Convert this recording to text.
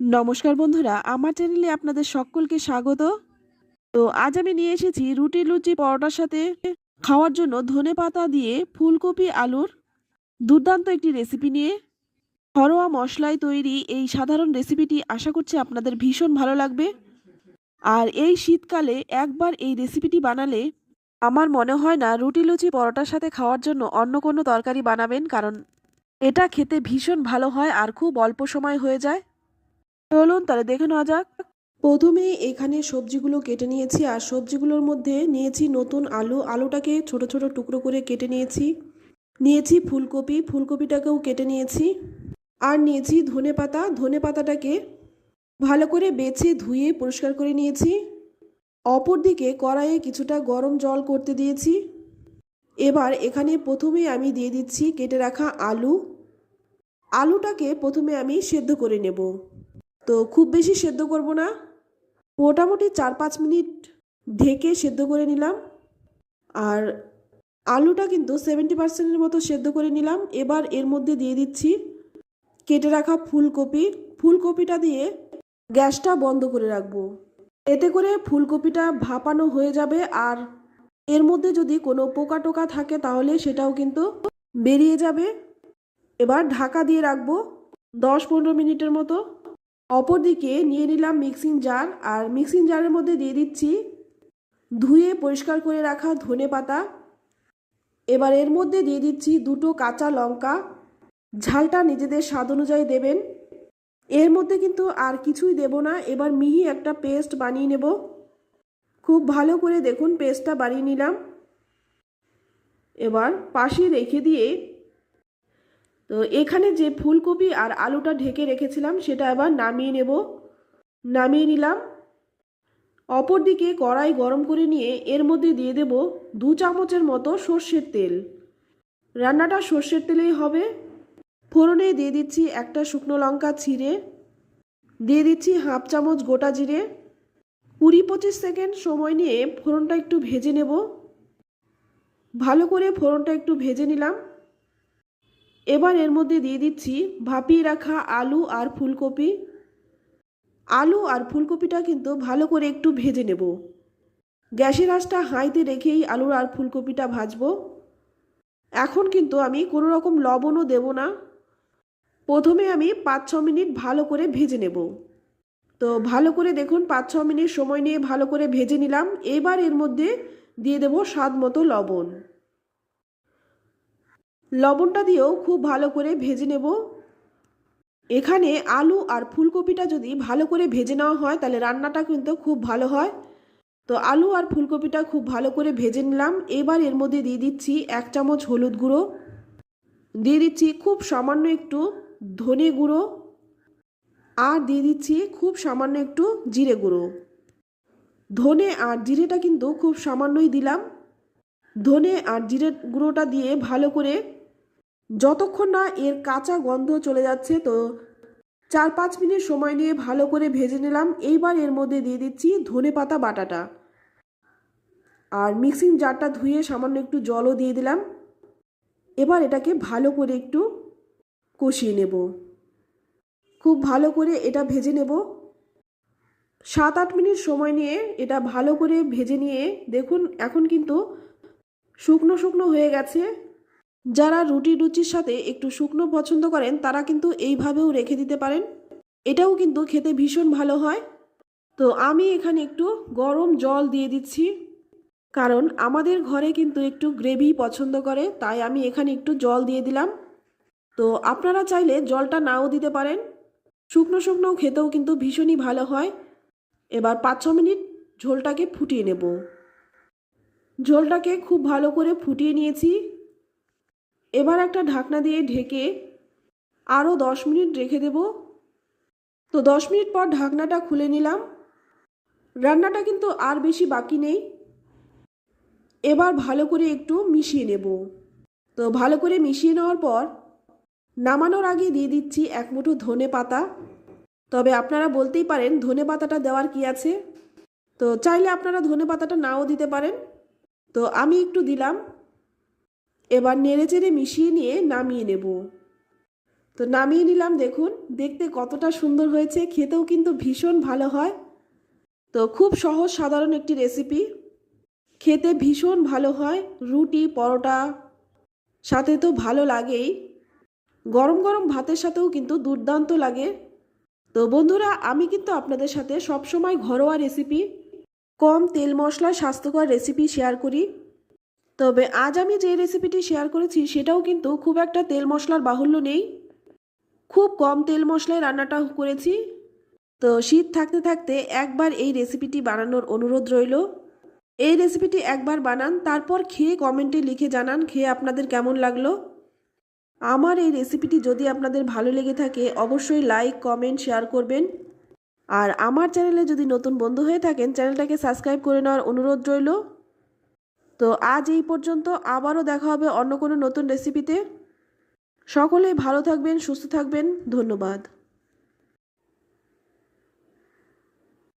নমস্কার বন্ধুরা, আমার চ্যানেলে আপনাদের সকলকে স্বাগত। তো আজ আমি নিয়ে এসেছি রুটি, লুচি, পরোটার সাথে খাওয়ার জন্য ধনে পাতা দিয়ে ফুলকপি, আলুর দুর্দান্ত একটি রেসিপি নিয়ে ঘরোয়া মশলায় তৈরি এই সাধারণ রেসিপিটি আশা করছি আপনাদের ভীষণ ভালো লাগবে। আর এই শীতকালে একবার এই রেসিপিটি বানালে আমার মনে হয় না রুটি, লুচি, পরোটার সাথে খাওয়ার জন্য অন্য কোনো তরকারি বানাবেন, কারণ এটা খেতে ভীষণ ভালো হয় আর খুব অল্প সময় হয়ে যায়। চলুন তাহলে দেখে নেওয়া যাক। প্রথমে এখানে সবজিগুলো কেটে নিয়েছি আর সবজিগুলোর মধ্যে নিয়েছি নতুন আলু। আলুটাকে ছোট ছোট টুকরো করে কেটে নিয়েছি। নিয়েছি ফুলকপি। ফুলকপিটাকেও কেটে নিয়েছি। আর নিয়েছি ধনে পাতা। ধনে পাতাটাকে ভালো করে বেছে ধুয়ে পরিষ্কার করে নিয়েছি। অপরদিকে কড়াইয়ে কিছুটা গরম জল করতে দিয়েছি। এবার এখানে প্রথমে আমি দিয়ে দিচ্ছি কেটে রাখা আলু। আলুটাকে প্রথমে আমি সেদ্ধ করে নেব। তো খুব বেশি সেদ্ধ করব না। মোটামুটি চার পাঁচ মিনিট ঢেকে সেদ্ধ করে নিলাম। আর আলুটা কিন্তু সেভেন্টি পার্সেন্টের মতো সেদ্ধ করে নিলাম। এবার এর মধ্যে দিয়ে দিচ্ছি কেটে রাখা ফুলকপি। ফুলকপিটা দিয়ে গ্যাসটা বন্ধ করে রাখব। এতে করে ফুলকপিটা ভাপানো হয়ে যাবে। আর এর মধ্যে যদি কোনো পোকা টোকা থাকে তাহলে সেটাও কিন্তু বেরিয়ে যাবে। এবার ঢাকা দিয়ে রাখব দশ পনেরো মিনিটের মতো। অপরদিকে নিয়ে নিলাম মিক্সিং জার আর মিক্সিং জারের মধ্যে দিয়ে দিচ্ছি ধুয়ে পরিষ্কার করে রাখা ধনে পাতা। এবার এর মধ্যে দিয়ে দিচ্ছি দুটো কাঁচা লঙ্কা। ঝালটা নিজেদের স্বাদ অনুযায়ী দেবেন। এর মধ্যে কিন্তু আর কিছুই দেব না। এবার মিহি একটা পেস্ট বানিয়ে নেব। খুব ভালো করে দেখুন, পেস্টটা বানিয়ে নিলাম। এবার পাশে রেখে দিয়ে তো এখানে যে ফুলকপি আর আলুটা ঢেকে রেখেছিলাম, সেটা আবার নামিয়ে নেব। নামিয়ে নিলাম। অপরদিকে কড়াই গরম করে নিয়ে এর মধ্যে দিয়ে দেব দু চামচের মতো সর্ষের তেল। রান্নাটা সর্ষের তেলেই হবে। ফোড়নে দিয়ে দিচ্ছি একটা শুকনো লঙ্কা ছিঁড়ে। দিয়ে দিচ্ছি হাফ চামচ গোটা জিরে। কুড়ি পঁচিশ সেকেন্ড সময় নিয়ে ফোড়নটা একটু ভেজে নেব। ভালো করে ফোড়নটা একটু ভেজে নিলাম। এবার এর মধ্যে দিয়ে দিচ্ছি ভাপিয়ে রাখা আলু আর ফুলকপি। আলু আর ফুলকপিটা কিন্তু ভালো করে একটু ভেজে নেব। গ্যাসের আঁচটা হাইতে রেখেই আলু আর ফুলকপিটা ভাজব। এখন কিন্তু আমি কোনো রকম লবণও দেব না। প্রথমে আমি পাঁচ ছ মিনিট ভালো করে ভেজে নেব। তো ভালো করে দেখুন পাঁচ ছ মিনিট সময় নিয়ে ভালো করে ভেজে নিলাম। এবার এর মধ্যে দিয়ে দেব স্বাদ মতো লবণ। লবণটা দিয়েও খুব ভালো করে ভেজে নেব। এখানে আলু আর ফুলকপিটা যদি ভালো করে ভেজে নেওয়া হয়, তাহলে রান্নাটা কিন্তু খুব ভালো হয়। তো আলু আর ফুলকপিটা খুব ভালো করে ভেজে নিলাম। এবার এর মধ্যে দিয়ে দিচ্ছি এক চামচ হলুদ গুঁড়ো। দিয়ে দিচ্ছি খুব সামান্য একটু ধনে গুঁড়ো। আর দিয়ে দিচ্ছি খুব সামান্য একটু জিরে গুঁড়ো। ধনে আর জিরেটা কিন্তু খুব সামান্যই দিলাম। ধনে আর জিরে গুঁড়োটা দিয়ে ভালো করে যতক্ষণ না এর কাঁচা গন্ধ চলে যাচ্ছে, তো চার পাঁচ মিনিট সময় নিয়ে ভালো করে ভেজে নিলাম। এইবার এর মধ্যে দিয়ে দিচ্ছি ধনে পাতা বাটাটা। আর মিক্সিং জারটা ধুয়ে সামান্য একটু জলও দিয়ে দিলাম। এবার এটাকে ভালো করে একটু কষিয়ে নেব। খুব ভালো করে এটা ভেজে নেব। সাত আট মিনিট সময় নিয়ে এটা ভালো করে ভেজে নিয়ে দেখুন, এখন কিন্তু শুকনো শুকনো হয়ে গেছে। যারা রুটি লুচির সাথে একটু শুকনো পছন্দ করেন, তারা কিন্তু এইভাবেও রেখে দিতে পারেন। এটাও কিন্তু খেতে ভীষণ ভালো হয়। তো আমি এখানে একটু গরম জল দিয়ে দিচ্ছি। কারণ আমাদের ঘরে কিন্তু একটু গ্রেভি পছন্দ করে, তাই আমি এখানে একটু জল দিয়ে দিলাম। তো আপনারা চাইলে জলটা নাও দিতে পারেন। শুকনো শুকনো খেতেও কিন্তু ভীষণই ভালো হয়। এবার পাঁচ ছ মিনিট ঝোলটাকে ফুটিয়ে নেব। ঝোলটাকে খুব ভালো করে ফুটিয়ে নিয়েছি। এবার একটা ঢাকনা দিয়ে ঢেকে আরও দশ মিনিট রেখে দেব। তো দশ মিনিট পর ঢাকনাটা খুলে নিলাম। রান্নাটা কিন্তু আর বেশি বাকি নেই। এবার ভালো করে একটু মিশিয়ে নেব। তো ভালো করে মিশিয়ে নেওয়ার পর নামানোর আগে দিয়ে দিচ্ছি এক মুঠো ধনে পাতা। তবে আপনারা বলতেই পারেন ধনে পাতাটা দেওয়ার কি আছে। তো চাইলে আপনারা ধনে পাতাটা নাও দিতে পারেন। তো আমি একটু দিলাম। এবার নেড়ে চেড়ে মিশিয়ে নিয়ে নামিয়ে নেব। তো নামিয়ে নিলাম, দেখুন, দেখতে কতটা সুন্দর হয়েছে, খেতেও কিন্তু ভীষণ ভালো হয়। তো খুব সহজ সাধারণ একটি রেসিপি খেতে ভীষণ ভালো হয়, রুটি, পরোটা, সাথে তো ভালো লাগেই। গরম গরম ভাতের সাথেও কিন্তু দুর্দান্ত লাগে। তো বন্ধুরা, আমি কিন্তু আপনাদের সাথে সবসময় ঘরোয়া রেসিপি কম তেল মশলা স্বাস্থ্যকর রেসিপি শেয়ার করি। তবে আজ আমি যে রেসিপিটি শেয়ার করেছি, সেটাও কিন্তু খুব একটা তেল মশলার বাহুল্য নেই। খুব কম তেল মশলায় রান্নাটা করেছি। তো শীত থাকতে থাকতে একবার এই রেসিপিটি বানানোর অনুরোধ রইল। এই রেসিপিটি একবার বানান, তারপর খেয়ে কমেন্টে লিখে জানান, খেয়ে আপনাদের কেমন লাগল। আমার এই রেসিপিটি যদি আপনাদের ভালো লেগে থাকে, অবশ্যই লাইক কমেন্ট শেয়ার করবেন। আর আমার চ্যানেলে যদি নতুন বন্ধু হয়ে থাকেন চ্যানেলটাকে সাবস্ক্রাইব করে নেওয়ার অনুরোধ রইল। তো আজ এই পর্যন্ত আবারও দেখা হবে অন্য কোনো নতুন রেসিপিতে সকলেই ভালো থাকবেন, সুস্থ থাকবেন, ধন্যবাদ।